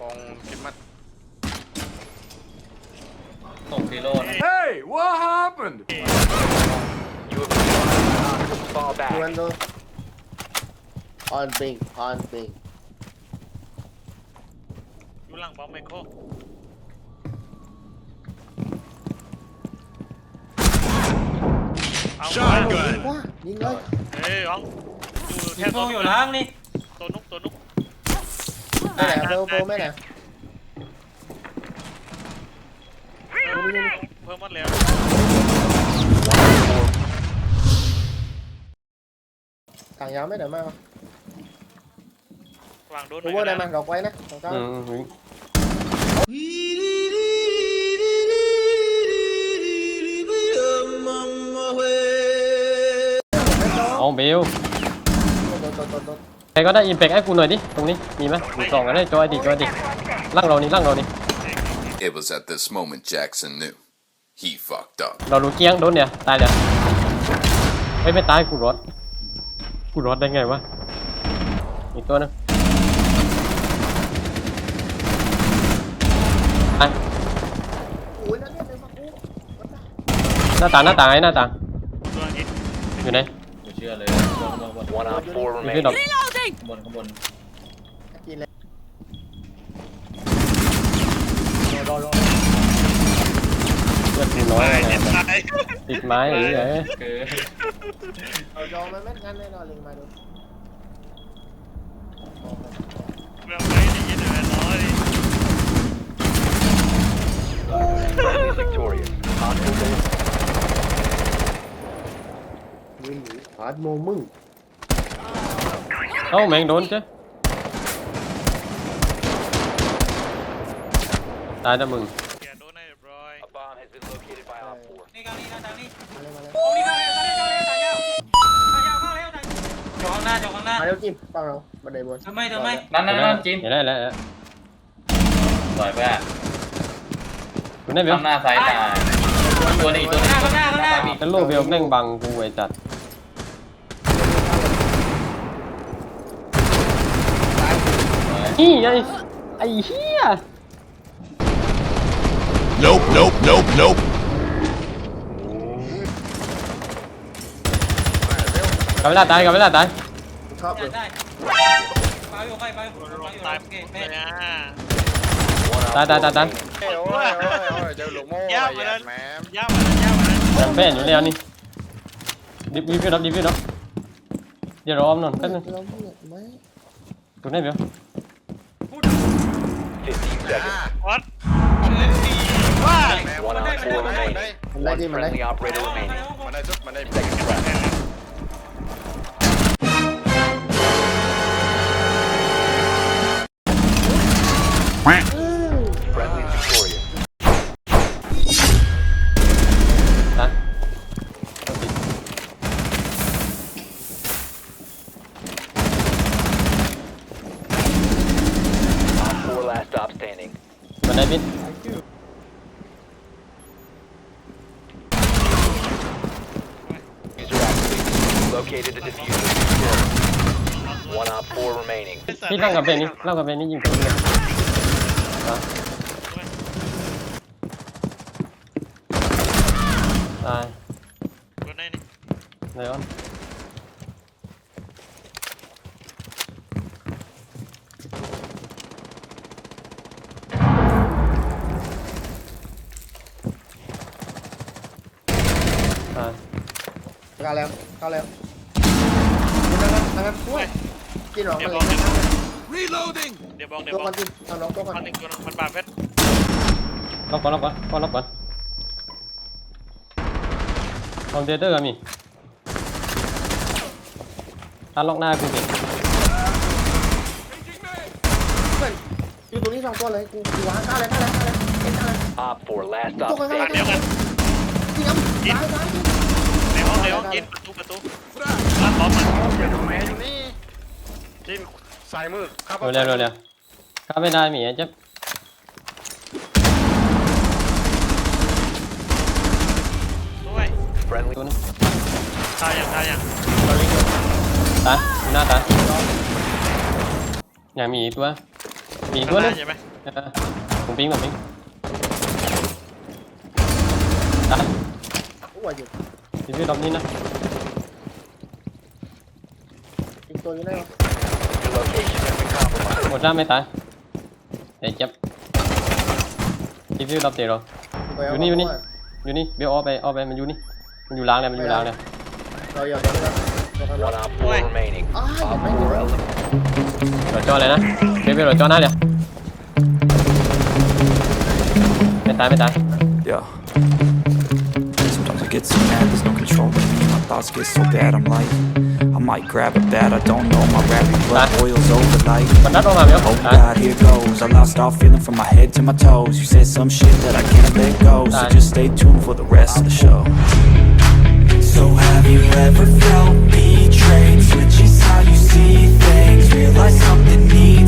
กองคิดมัดส่งซีโร่นะ Hey, what happened? You have been hostiles. Fall back. Mundo. On ping, on ping. อยู่หลังบอมไมโคร เอา Shotgun. ว้ายิงเลยเฮ้ยอ๋องอยู่แททีบโฟอยู่ล่างนี่ ตัวนุกตัวนุก ไม่ไหนเพิ่มโปรไม่ไหนเพิ่มเพิ่มหมดแล้วต่างยาวไม่ไหนมากวางโดนโอเวอร์ได้ไหมดอกไว้นะดอกเก้าอืมอืมเอาเบล โดนโดนโดนโดน ใครก็ได้อิมแพกให้กูหน่อยดิ ตรงนี้ มีไหมมีสองกันได้จอยดิจอยดิล่างเรานี่ล่างเรานี่ It was at this moment Jackson knew. He fucked up. เรารู้เกี้ยงโดนเนี่ย ตายเลยไม่ไม่ตายกูรอดกูรอดได้ไงวะ อีกตัวหนึงไปโอ้ยนั่นเนี่ยเป็นมากูหน้าต่างหน้าต่างไอ้หน้าต่างตัวนี้อยู่ไหนกูเชื่อเลย บนบนบน One on four อยู่ที่ดอก remaining. ข้างบนข้างบนกินเลยเลือดกูน้อยเลยตายติดไม้ไอ้เหี้ยเอ้ยคือเอายองมาแม่นกันแน่นอนลิงมาดูเรื่องไม่ได้ยินเลยน้อย Friendly victorious. Hostile goal. วิ่งหนีหาโมมึง เอ้าแมงโดนเจ้ตายนะมึงเกียร์โดนให้เรียบร้อย A bomb has been located by Op 4. นี่กลางนี่นะกลางนี่มาเลยมาเลยโอ้นี่กลางเลยกลางเลยกลางเลยกลางยาวกลางยาวเข้าแล้วกลางจอข้างหน้าจอข้างหน้ามาเร็วจิ้มฟังเราบันไดบนทำไมทำไมนั่นนั่นนั่นจินเห็นได้แล้วเห็นแล้วสวยเพื่อนคุณได้เบลข้างหน้าซ้ายตายตัวนี้ตัวนี้ข้างหน้าข้างหน้าเป็นโลเบลแม่งบังกูไอ้จัด นี่ไอ้ไอ้เหี้ย Nope, nope, nope, nope. กลับเวลาตายกลับเวลาตายกูชอบเลยได้ไปอยู่ไปไปอยู่ลไปงอยู่ตายโอหเคมดเป๊เลยะอะ One on ตายตายตายตาย Hey, oi, oi, oi, Joe Lumo, Yeah, yes, man. man. ย่ามาแล้วย่ามาแล้วแชมเปญอยู่แล้วนี่ดิบดิบดิบดิบดิบเดี๋ยวรอมนอนแป๊บนึงเราไม่เนี่ยไม่คุณได้เบล 15 seconds. What? One on four remaining. One friendly operator remaining. Second trap. Quack. Stop standing. มันได้บิน User activated. Located the diffuser. Secure. One op 4 remaining. พี่ล่างกับเป็นนี่ล่างกับเป็นนี่ยิงผมเลยตายตัวไหนนี่ไลออนายเข้าแล้วเข้าแล้วนั่งนั่งช่วยกินหรอเดี๋ยวมาบเลอกยเดี๋ยวบอกเดี๋ยวตัวบอมักนจิ้มเอาน้องตัวก่อนมันหนึ่งตัวมันบาดเพชรล็อกก่อนล็อกก่อนก่อนล็อกก่อนคอมเดเตอร์ก็มีถ้าล็อกหน้ากูดิอยู่ตรงนี้สองตัวเลยกูกูวางเข้าเลยเข้าเลยเข้าเลยเอ็นเข้าเลย Op 4 last ตัว stop กันเข้าเลย standing. เดียวกันจริงครับซ้ายซ้ายในห้อง ในห้องยินประตูประตูร้านบอมมันจิ้มสายมือครับเร็วเร็วเร็วเข้าไม่ได้หมีไอ้เจ๊บด้วย Friendly ตัวนึงตายอย่างตายอย่างตายดูหน้าตายอย่างมีอีกตัวมีอีกตัวนึงใช่ไหมเออผมปิ้งผมปิ้งตายโอ้ยอยู่ พี่พี่รอบนี้นะอีกตัวอยู่ไหนวะ Your location has been compromised. หมดร่างไม่ตายแต่เจ็บพี่พี่รอบเตะเรา ไปเอาอยู่นี่อยู่นี่มาอยู่นี่เบลออกไปออกไปมันอยู่นี่มันอยู่ล้างเลยมันอยู่ล้างเลยเราอย่าเดี๋ยวนะตัวข้างนอก One op 4 remaining. Ah, Op yeah, 4 right. eliminated. เราจ่อเลยนะเบลเบลเราจ่อหน้าเลยไม่ตายไม่ตาย Yeah. Get so mad, there's no control with me. My thoughts get so bad, I'm like I might grab a bat, I don't know My rapping blood boils overnight. like Oh God, here goes I lost all feeling from my head to my toes. You said some shit that I can't let go So just stay tuned for the rest of the show. So have you ever felt betrayed? Switches how you see things Realize something needs